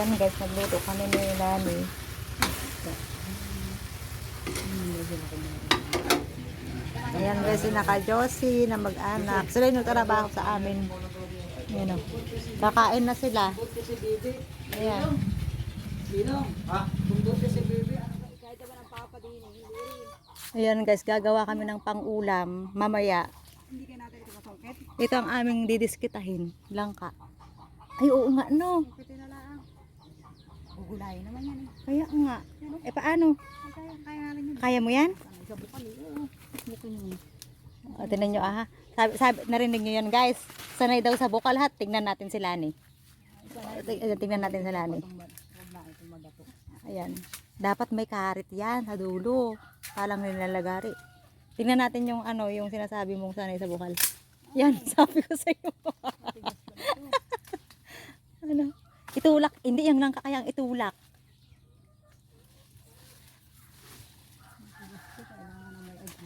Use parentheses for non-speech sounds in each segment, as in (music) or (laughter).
Ayan guys, nagluto kami ni Nani. Ayan guys, si naka-Josie na mag-anak. Sila yung nagtrabaho sa amin. Ayan o. Kakain na sila. Ayan. Ayan guys, gagawa kami ng pang-ulam mamaya. Ito ang aming didiskitahin. Langka. Ay, oo nga, no. Gugulayin naman yan. Kaya nga. Eh, paano? Kaya, kaya rin yun. Kaya mo yan? Sa bukal eh. Oo. Bukal yun. O, tinan nyo, aha. Sabi, sabi, narinig nyo yan, guys. Sanay daw sa bukal, ha? Tingnan natin si Lani. Ting- Tingnan natin si Lani. Ayan. Dapat may karit yan sa dulo. Palang nilalagari. Tingnan natin yung ano, yung sinasabi mong sanay sa bukal. Yan, (laughs) sabi ko sa iyo. (laughs) ano? Itulak. Hindi, yung lang kakayang itulak.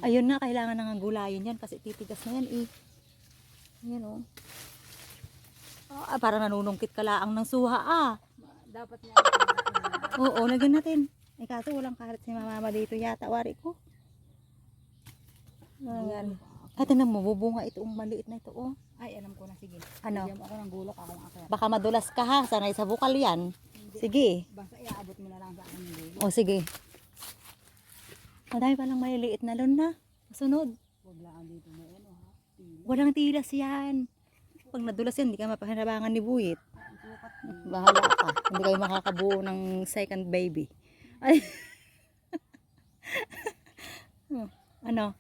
Ayun na, kailangan nang gulayin yan kasi titigas na yan eh. Yan oh. Ah, para nanunungkit ka laang ng suha ah. Dapat niya. (laughs) Oo, lagyan natin. Ay kaso walang karat si mama dito yata. Wari ko. Ayan. Ay, tinan mo, bubunga ito. Ang maliit na ito. Oh. Ay, alam ko na. Sige. Ano? Bigyan mo ako ng gulok. Akong akya. Baka madulas ka ha. Sanay sa bukal yan. Sige. Basta iaabot mo na lang sa akin yung gulok. O, sige. Madami palang maliliit na lon na. Sunod. Huwag lang dito na ha. Pili. Walang tilas yan. Pag nadulas yan, hindi ka mapahirabangan ni eh. Bahala ka. Hindi kayo makakabuo ng second baby. Ay. Oh, (laughs) ano?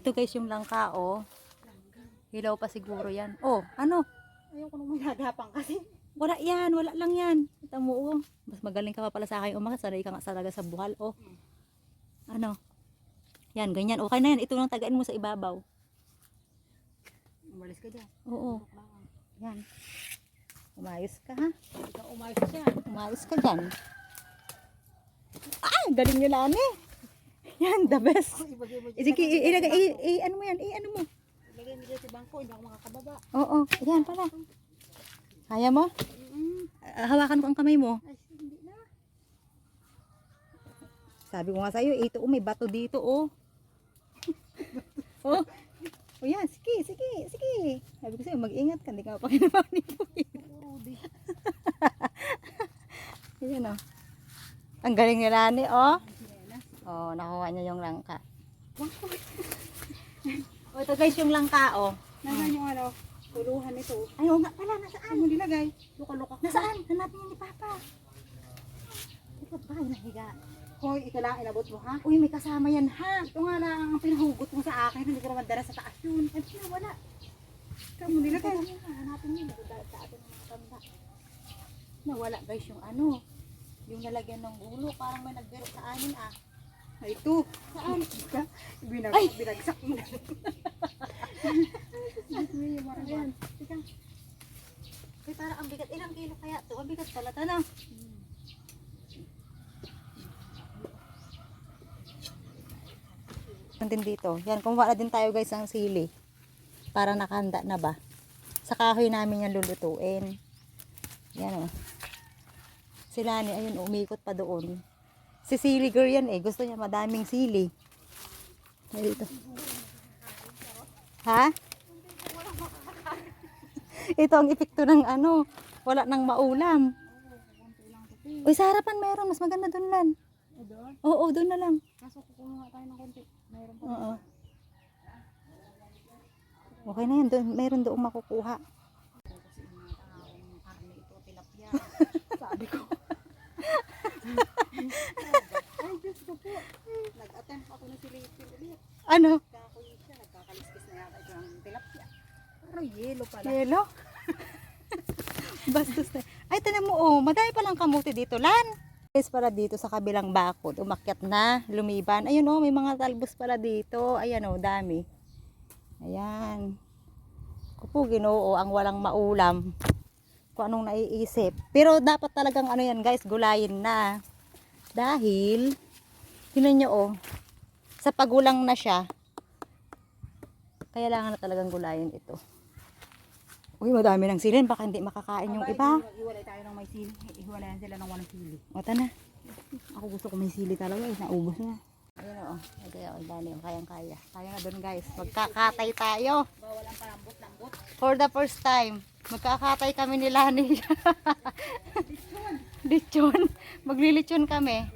Ito guys yung langka, oh. Hilaw pa siguro yan. Oh, ano? Ayoko nang magagapang kasi. Wala yan, wala lang yan. Kita mo, oh. Mas magaling ka pa pala sa akin umakas. Sanay ka nga talaga sa buhal, oh. Ano? Yan, ganyan. Okay na yan. Ito lang tagain mo sa ibabaw. Umalis ka dyan. Oo, yan. Umayos ka, ha? Ikaw umayos siya. Umayos ka dyan. Ah, galing nyo lang eh. Yan, the best. Sige, ilagay, i- i- ano mo yan, i- ano mo. Ilagay mo dyan sa bangko. Hindi ako makakababa. Oo, yan pala. Kaya mo? Hawakan ko ang kamay mo. Sabi ko nga sa'yo, ito, oh, may bato dito, oh. (laughs) oh. Oh, yan, sige, sige, sige. Sabi ko sa'yo, mag-ingat ka, hindi ka mapakinabangan ni Puy. Rudy. (laughs) Yan, oh. Ang galing ni Rani, oh. Oh, nakuha niya yung langka. (laughs) oh, ito guys, yung langka, oh. Nasaan yung ano? Tuluhan nito. Ay, oo nga pala, nasaan? Mo nilagay? Luka-luka. Nasaan? Hanapin niya ni Papa. Ito ba, nahiga. Hoy, ikaw lang inabot mo ha? Uy, may kasama yan, ha? Ito nga lang ang pinahugot mo sa akin. Hindi ko naman dala sa taas yun. Ay, wala. Ikaw mo nilagay. Hanapin niyo, nagdala sa atin ng mga tanda. Nawala guys yung ano, yung nalagyan ng ulo, parang may nagbiro sa amin ah. Ay, ito. Saan? Ika, binag Ay! binagsak mo na. Ayan, tika. Ay, parang ang bigat. Ilang kilo kaya to? Ang bigat pala, tanong. din dito. Yan, kumuha na din tayo guys ng sili. Para nakahanda na ba. Sa kahoy namin yan lulutuin. Yan o. Si Lani, ayun, umikot pa doon. Si sili girl yan eh. Gusto niya madaming sili. Dito. Ha? Ito ang epekto ng ano. Wala nang maulam. Uy, sa harapan meron. Mas maganda doon lan. Doon? Oo, doon na lang. Kaso kukuha tayo ng konti. Mayroon pa. Oo. Okay na yan. Doon, meron doon makukuha. Sabi ko. Ay, Diyos ko po. Nag-attempt ako na si Rachel ulit. Ano? Kakulit siya. Nagkakaliskis na yata ito ng tilapia. Pero yelo pala. Yelo? Bastos na. Ay, tinan mo, oh, madami palang kamuti dito, Lan. Guys, para dito sa kabilang bakod, umakyat na, lumiban. Ayun, oh, may mga talbos pala dito. Ayan, oh, dami. Ayan. Kupo, ginoo, ang walang maulam. Kung anong naiisip. Pero dapat talagang ano yan, guys, gulayin na. Dahil, tinan nyo, oh, sa pagulang na siya, kailangan na talagang gulayin ito. Uy, madami ng silin. Baka hindi makakain yung iba. Iwalay tayo ng may sili. Iwalayan sila ng walang sili. O, na. Ako gusto ko may sili talaga. Eh. Naubos na. Ayun o. Okay, o. Dali o. Kayang-kaya. Kaya nga doon guys. Magkakatay tayo. Bawal ang palambot-lambot. For the first time. Magkakatay kami ni Lani. (laughs) Lechon. Maglilechon kami.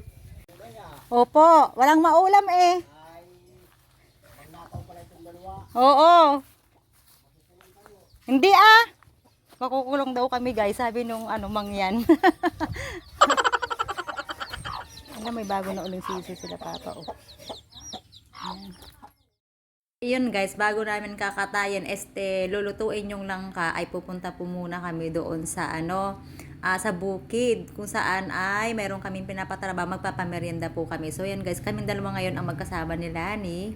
Opo. Walang maulam eh. Oo. Hindi ah. Makukulong daw kami guys. Sabi nung ano mangyan. (laughs) Ano, may bago na uling sisi sila papa. Oh. Ayan. Yun guys, bago namin kakatayan, este, lulutuin yung langka, ay pupunta po muna kami doon sa ano, ah, sa bukid, kung saan ay meron kaming pinapatrabaho, magpapamerienda po kami. So yan guys, kaming dalawa ngayon ang magkasama ni Lani.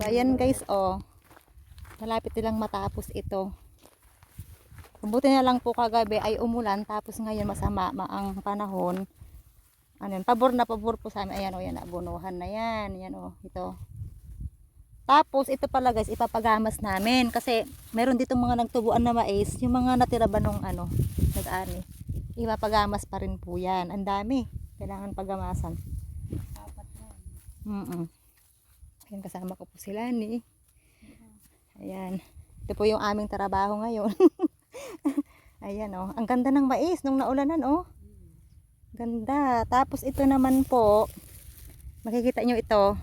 So, ayan guys, oh. Malapit nilang matapos ito. Mabuti na lang po kagabi ay umulan, tapos ngayon masama ma ang panahon. Ano yun, pabor na pabor po sa amin. Ayan, oh, yan, abunuhan na yan. Ayan, oh, ito. Tapos, ito pala guys, ipapagamas namin. Kasi, meron dito mga nagtubuan na mais. Yung mga natira ba nung ano, nag-ani. Ipapagamas pa rin po yan. Ang dami. Kailangan pagamasan. Apat na. Mm Ayan, kasama ko po sila ni. Ayan. Ito po yung aming trabaho ngayon. (laughs) Ayan oh. Ang ganda ng mais nung naulanan oh. Ganda. Tapos ito naman po, makikita nyo ito.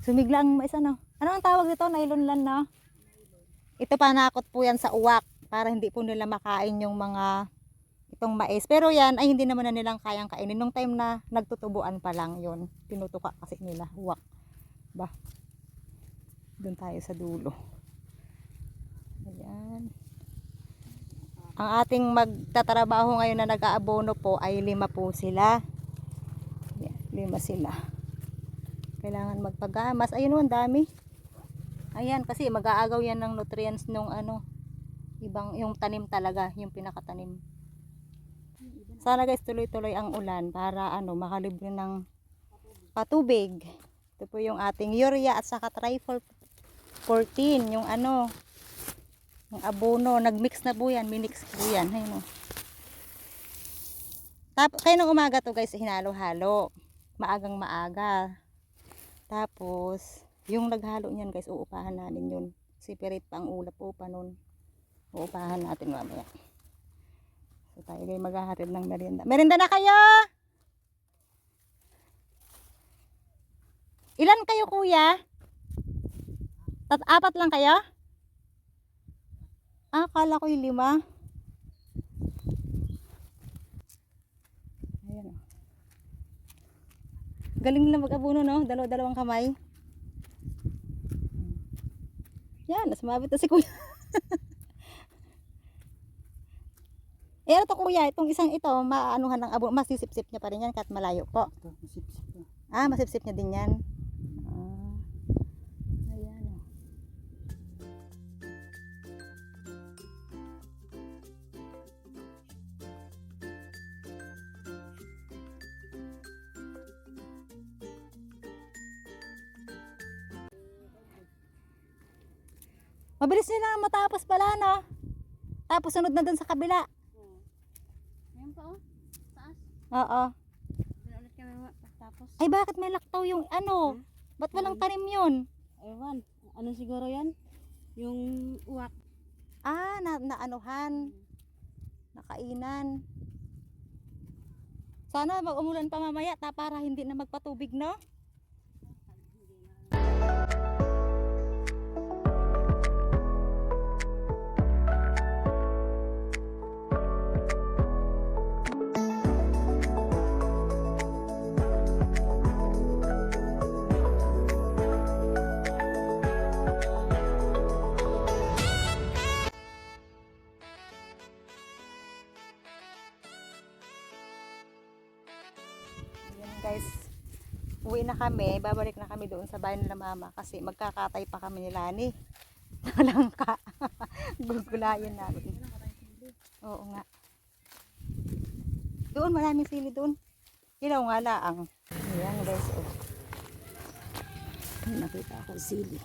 Sumigla ang mais ano. Ano ang tawag dito? Nylon lang na. Ito panakot po yan sa uwak para hindi po nila makain yung mga itong mais. Pero yan ay hindi naman na nilang kayang kainin. Nung time na nagtutubuan pa lang yun. Tinutuka kasi nila. Uwak. Ba? Doon tayo sa dulo. Ayan. Ang ating magtatrabaho ngayon na nag-aabono po ay lima po sila. Ayan, lima sila. Kailangan magpagamas. Ayun o, ang dami. Ayan, kasi mag-aagaw yan ng nutrients nung ano, ibang, yung tanim talaga, yung pinakatanim. Sana guys, tuloy-tuloy ang ulan para ano, makalibre ng patubig. Ito po yung ating urea at saka trifol 14, yung ano, yung abono, nagmix na po yan, minix po yan. Ayun o. Tap, kaya nung umaga to guys, hinalo-halo. Maagang maaga. Tapos, yung naghalo niyan guys, uupahan namin yun. Separate pa ang ulap upa nun. Uupahan natin mamaya. So tayo guys maghahatid ng merienda. Merienda na kayo! Ilan kayo kuya? Tat apat lang kayo? Ah, akala ko yung lima. Ayan. Galing nila mag-abuno no? Dalawa-dalawang kamay. Yan, nasumabit na si kuya. eh ano to kuya, itong isang ito, maanuhan ng abo, masisip-sip niya pa rin yan kahit malayo po. Ito, masipsip na. Ah, masipsip niya din yan. Mabilis nila matapos pala, no? Tapos sunod na dun sa kabila. Ayan pa oh. Taas. Oo. Ulit kami tapos. Ay, bakit may laktaw yung ano? Ba't walang tanim yun? Ewan. Ano siguro yan? Yung uwak. Ah, na, naanuhan. Nakainan. Sana mag umulan pa mamaya ta para hindi na magpatubig, no? Uwi na kami. Babalik na kami doon sa bahay nila mama kasi magkakatay pa kami ni Lani. (laughs) langka. (laughs) Gugulayan natin. Oo nga. Doon, maraming sili doon. Ilaw nga laang. Ayan guys. Oh. Nakita ako sili.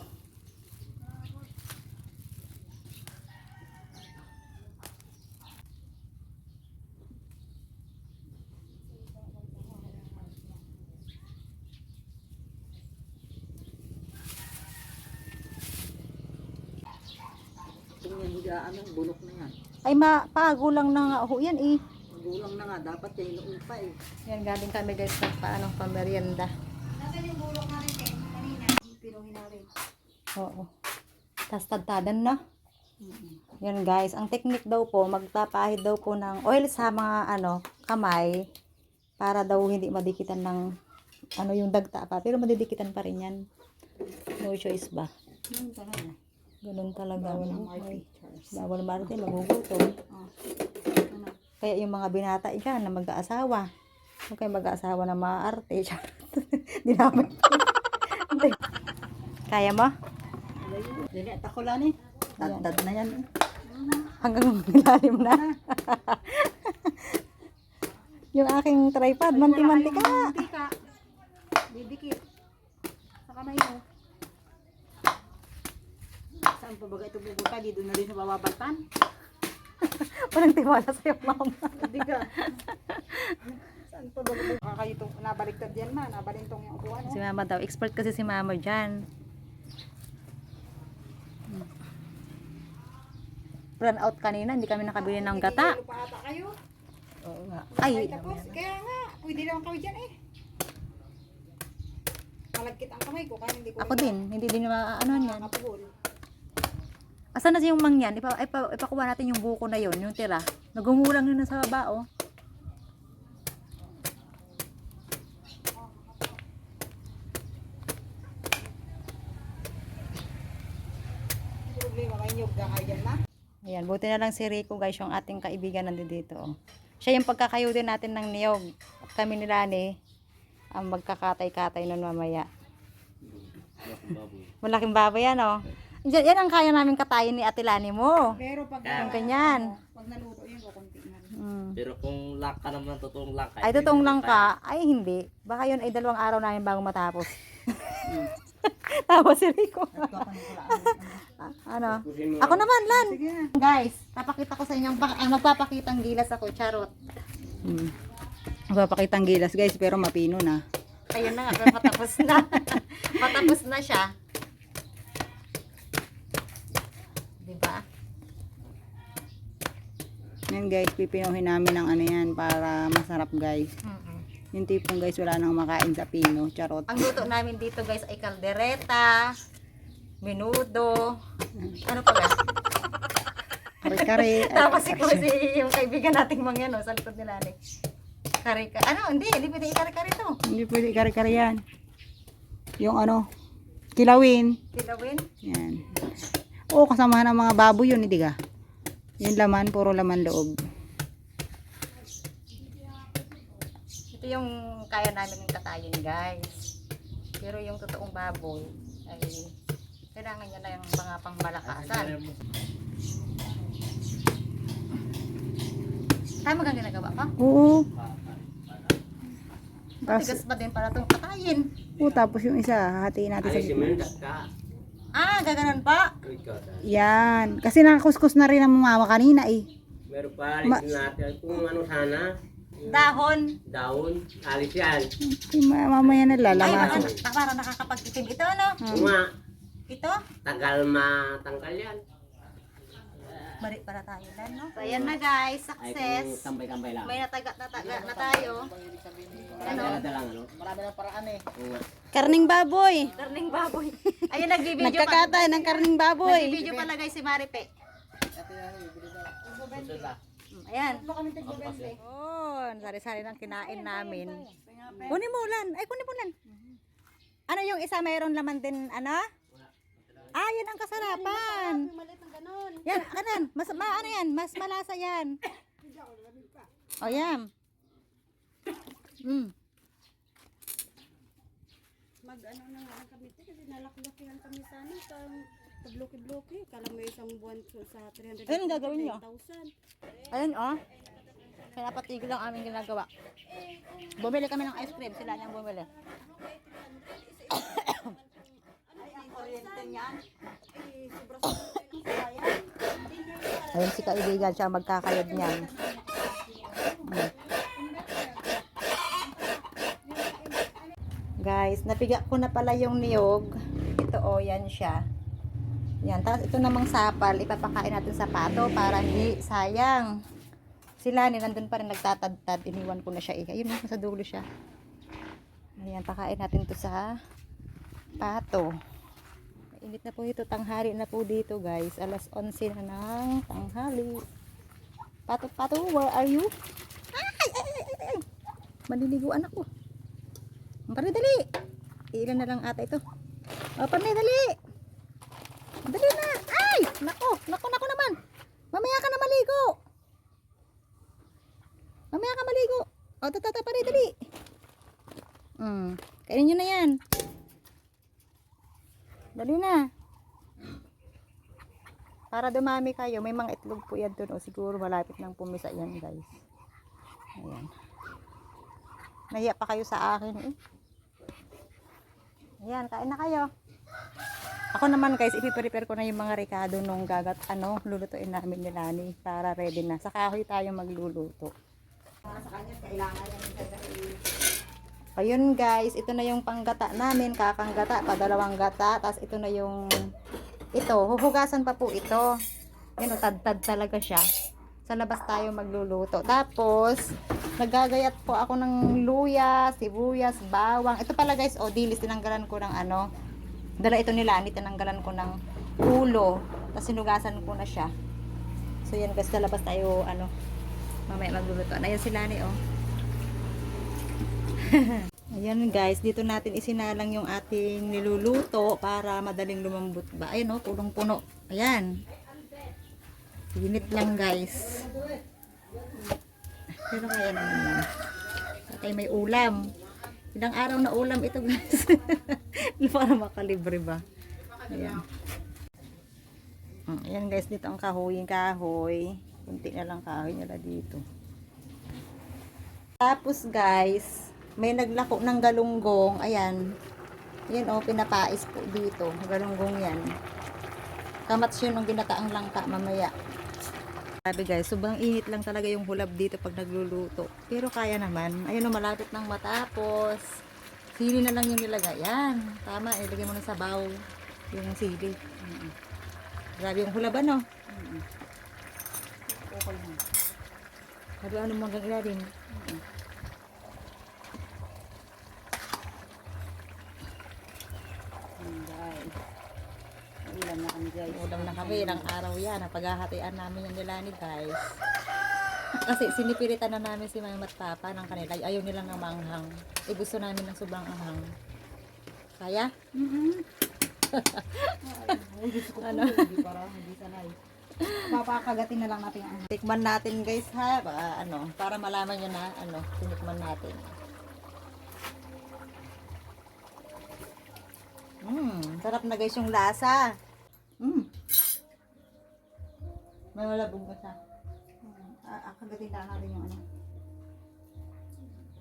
Kung yung higaan ng bulok na Ay, mapagulang na nga ho yan eh. Magulang na nga, dapat yan noon pa eh. Yan, galing kami guys sa paano pamerienda. Nasaan yung bulok na rin eh? Kanina, pinuhin na rin. Oo. Tapos tadtadan na. Yan guys, ang technique daw po, magtapahid daw po ng oil sa mga ano, kamay para daw hindi madikitan ng ano yung dagta pa. Pero madidikitan pa rin yan. No choice ba? Yun talaga. Ganun talaga. Bawal ang Bawal, art pictures. bawal marte, magugutom. Oh. Ano? Kaya yung mga binata dyan na mag-aasawa. Huwag kayo mag-aasawa na mga arte. Di namin. Kaya mo? Dili, takulan eh. Tadtad na yan. eh. Hanggang nilalim na. yung aking tripod, manti-manti ka. Mantika. Didikit. Sa kamay mo. Saan pa baga ito pupunta? Dito na rin sa bababaltan. (laughs) Walang tiwala sa'yo, mama. Hindi ka. Saan pa baga ito? Kakayo itong nabaliktad yan ma. Nabalintong yung upuan. Si mama daw, expert kasi si mama dyan. Run out kanina, hindi kami nakabili ng gata. Hindi pa ata kayo. Oo nga. Ay, tapos. Kaya nga, pwede naman kami dyan eh. Malagkit ang kamay ko. Kaya hindi ko ako din, hindi din maano yan. Nakapuhol. Asan na yung mangyan? Ipa, ipa, ipakuha natin yung buko na yon, yung tira. Nagumulang yun na sa baba, oh. Ayan, buti na lang si Rico guys, yung ating kaibigan nandito. Oh. Siya yung pagkakayo din natin ng niyog. Kami ni Lani, ang magkakatay-katay nun mamaya. Malaking baboy yan, oh. Yan, yan ang kaya namin katayin ni Ate Lani mo. Pero pag, Yung ganyan. pag naluto yan, kukunti na rin. Mm. Pero kung langka naman, totoong langka. Ay, totoong lang ka. Ay, hindi. Baka yun ay dalawang araw namin bago matapos. (laughs) Tapos si Rico. ano? Ako naman, Lan. Sige. Guys, papakita ko sa inyo. Bak- ah, magpapakitang gilas ako, charot. Hmm. Magpapakitang gilas guys, pero mapino na. Ayun na nga, pero matapos na. (laughs) matapos na siya. Diba? Yan guys, pipinuhin namin ng ano yan para masarap guys. Mm-mm. Yung tipong guys, wala nang makain sa pino. Charot. Ang luto namin dito guys ay kaldereta, menudo, ano pa ba? (laughs) Kare-kare. (laughs) Tapos si si yung kaibigan nating mga no, sa likod nila ni. Kare ka. Ano, hindi, hindi pwede ikare-kare to. Hindi pwede kare-kare yan. Yung ano, kilawin. Kilawin. Yan. Oo, kasama ng mga baboy yun, hindi ka? Yung laman, puro laman loob. Ito yung kaya namin ng katayin guys. Pero yung totoong baboy ay kailangan niya na yung mga pangmalakasan. Tama kang ginagawa pa? Oo. Tapos, Tigas pa din para itong katayin. oo, tapos yung isa, hahatiin natin sa Ay, si gitna. Ah, gaganon pa. Yan. Kasi nakakuskus na rin ang mama kanina eh. Meron pa, Ma- alisin natin. Kung ano sana, Dahon. daon, alis yan. Yung ma- mamaya na Ay, baka, para nakakapagtitim. Ito ano? Kung nga, Ito? tagal matanggal yan. Balik para tayo lang, no? So, ayan na guys. Success. tambay-tambay lang. May natagat na, taga, na tayo. Ano? Ano? lang, ano? Marami ng paraan eh. Oo. Karning baboy. Karning baboy. (laughs) Ayun, nagbibideo pa. Nagkakatay ng karning baboy. Nagbibideo pala guys si Maripe. Lang. Mm, Ayan. Oh, sari-sari ng kinain namin. Kunin mo, Lan. Ay, kunin mo, Lan. Ano yung isa mayroon laman din, ano? Ah, yan ang kasarapan. Yan, kanan. Mas, ma, ano yan? Mas malasa yan. O, yan. Mm. mag ano na nga kami kasi nalaklakihan kami sana sa Bloke-bloke. Kala mo isang buwan sa 300. Ayun, gagawin. 9,000. Ayun oh. Kaya patigil lang aming ginagawa. Bumili kami ng ice cream. Sila niyang bumili. Ay, ang kuryente niyan. Eh, sayang. Ayun si kaibigan siya magkakayod niyan. Hmm. Guys, napiga ko na pala yung niyog. Ito oh, yan siya. Yan, tapos ito namang sapal, ipapakain natin sa pato para hindi sayang. Sila nandun pa rin nagtatadtad, iniwan ko na siya eh. Ayun, nasa dulo siya. Ayan, pakain natin to sa pato. Init na po ito, tanghali na po dito guys. Alas 11 na ng tanghali. Pato, pato, where are you? Ay, ay, ay, ay, ay. Maliliguan ako. Panay, dali. Ilan na lang ata ito. O, panay, dali. Dali na. Ay, nako, nako, nako naman. Mamaya ka na maligo. Mamaya ka maligo. O, tatata, panay, dali. Hmm, kainin nyo na yan. Dali na. Para dumami kayo, may mga itlog po yan doon. O siguro malapit nang pumisa yan guys. Ayan. Nahiya pa kayo sa akin eh. Ayan, kain na kayo. Ako naman guys, ipiprepare ko na yung mga rekado nung gagat, ano, lulutuin namin ni Lani para ready na. Sa kahoy tayo magluluto. Sa kanya, kailangan. Ayun guys, ito na yung panggata namin, kakang gata, padalawang gata, tapos ito na yung ito, huhugasan pa po ito. Yan o, tad-tad talaga siya. Sa labas tayo magluluto. Tapos, nagagayat po ako ng luya, sibuyas, bawang. Ito pala guys, o dilis, tinanggalan ko ng ano, dala ito nila, ni tinanggalan ko ng ulo. Tapos sinugasan ko na siya. So yan guys, sa labas tayo, ano, mamaya magluluto. Ayan sila ni, oh. (laughs) Ayan guys, dito natin isinalang yung ating niluluto para madaling lumambot ba. Ayun oh, punong-puno. Ayan. Init lang guys. Pero kaya naman yan. Patay may ulam. Ilang araw na ulam ito guys. (laughs) para makalibre ba. Ayan. Mm, Ayan guys, dito ang kahoy, kahoy. Kunti na lang kahoy nila dito. Tapos guys, may naglako ng galunggong. Ayan. Yan o, pinapais po dito. Galunggong yan. Kamats yun ang ginataang langka mamaya. Sabi guys, sobrang init lang talaga yung hulab dito pag nagluluto. Pero kaya naman. Ayun o, malapit nang matapos. Sili na lang yung nilagay. Yan. Tama, ilagay mo na sa baw yung sili. Mm. Grabe yung hulab ano. Okay na. Sabi ano mong gagawin? Hmm, guys. Ulam na kami guys. Ulam na kami, ilang araw yan. Napaghahatian namin yung nila ni guys. (laughs) Kasi sinipiritan na namin si Mama at Papa ng kanila. Ayaw nilang ng manghang. Eh gusto namin ng sobrang anghang. Kaya? Ko (laughs) Ano? Hindi para, hindi sanay. Papakagatin na lang natin ang Tikman natin guys ha. Baka, ano, para malaman nyo na ano, tinikman natin. Mmm, sarap na guys yung lasa. Mmm. May malabog ba siya? Ah, kagatin na natin yung ano.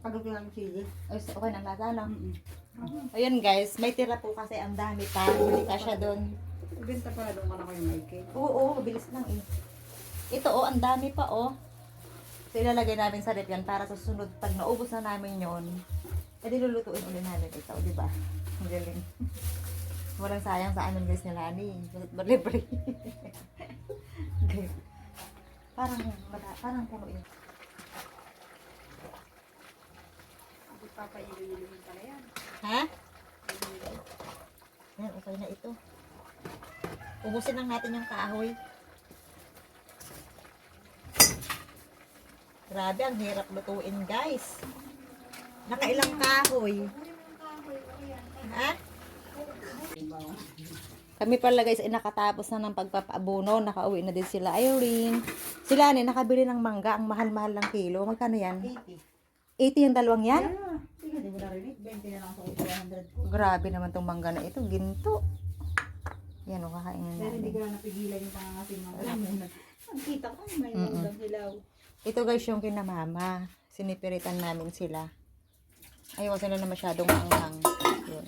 Kagatin lang yung chili. Ay, okay na lasa, no? Mm-mm. Ayun guys, may tira po kasi ang dami pa. Hindi ka siya doon. Ibenta pala doon ka na kayo may cake. Oo, oo, mabilis lang eh. Ito oh, ang dami pa oh. So ilalagay namin sa rep yan para sa sunod pag naubos na namin yon. Eh di lulutuin ulit namin ito, di ba? Ang galing. (laughs) Walang sayang sa amin guys nila ni. Libre. (laughs) okay. Parang, mata- parang puno yun. Hindi papailin pala yan. Ha? Yan, okay na ito. Ubusin lang natin yung kahoy. Grabe, ang hirap lutuin, guys. Nakailang kahoy. Ha? Kami pala guys ay nakatapos na ng pagpapaabuno. Nakauwi na din sila Irene. Sila ni nakabili ng mangga. Ang mahal-mahal lang kilo. Magkano yan? 80. 80 yung dalawang yan? Ah, sige, di mo narinig. 20 na lang sa 200. Grabe naman tong mangga na ito. Ginto. Yan o, kakain na Dahil hindi ko na napigilan yung pangangasin ng lamunan. Ang kita ko, may Mm-mm. ulam hilaw. Ito guys yung kinamama. Sinipiritan namin sila. Ayaw sila na masyadong anghang. Yun.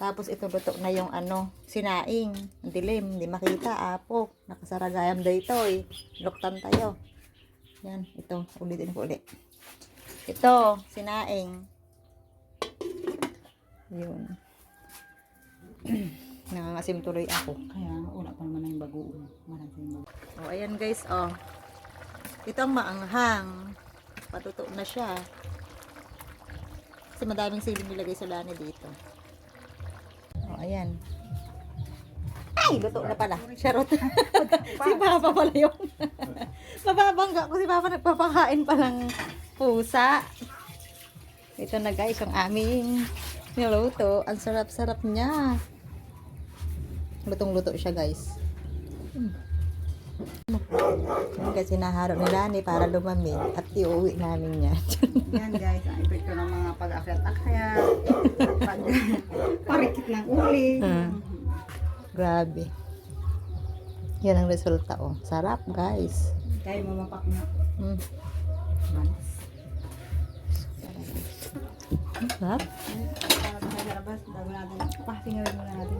Tapos ito luto na yung ano, sinaing. Ang dilim, hindi makita, apo. Nakasaragayam dito eh. Luktan tayo. Yan, ito. Ulitin ko ulit. Ito, sinaing. Yun. (clears throat) Nangangasim tuloy ako. Kaya una pa naman na yung bagoong. O, ayan guys, oh. Ito ang maanghang. Patuto na siya. Kasi madaming siling nilagay sa lani dito. Ayan. Ay, luto na pala. Charot. (laughs) si Papa pala yun. (laughs) Mababangga ko si Papa nagpapakain pa ng pusa. Ito na guys, ang aming niluto. Ang sarap-sarap niya. Lutong-luto siya guys. Yan guys, hinaharo ni Lani para lumamig at iuwi namin yan. (laughs) Yan guys, ang epekto ng mga pag-akyat-akyat. Pag (laughs) parikit ng uli. Ah. Grabe. Yan ang resulta oh. Sarap guys. Kaya mamapak na. Mm. Banas. Sarap. Para sa labas, bago natin, patingawin muna natin.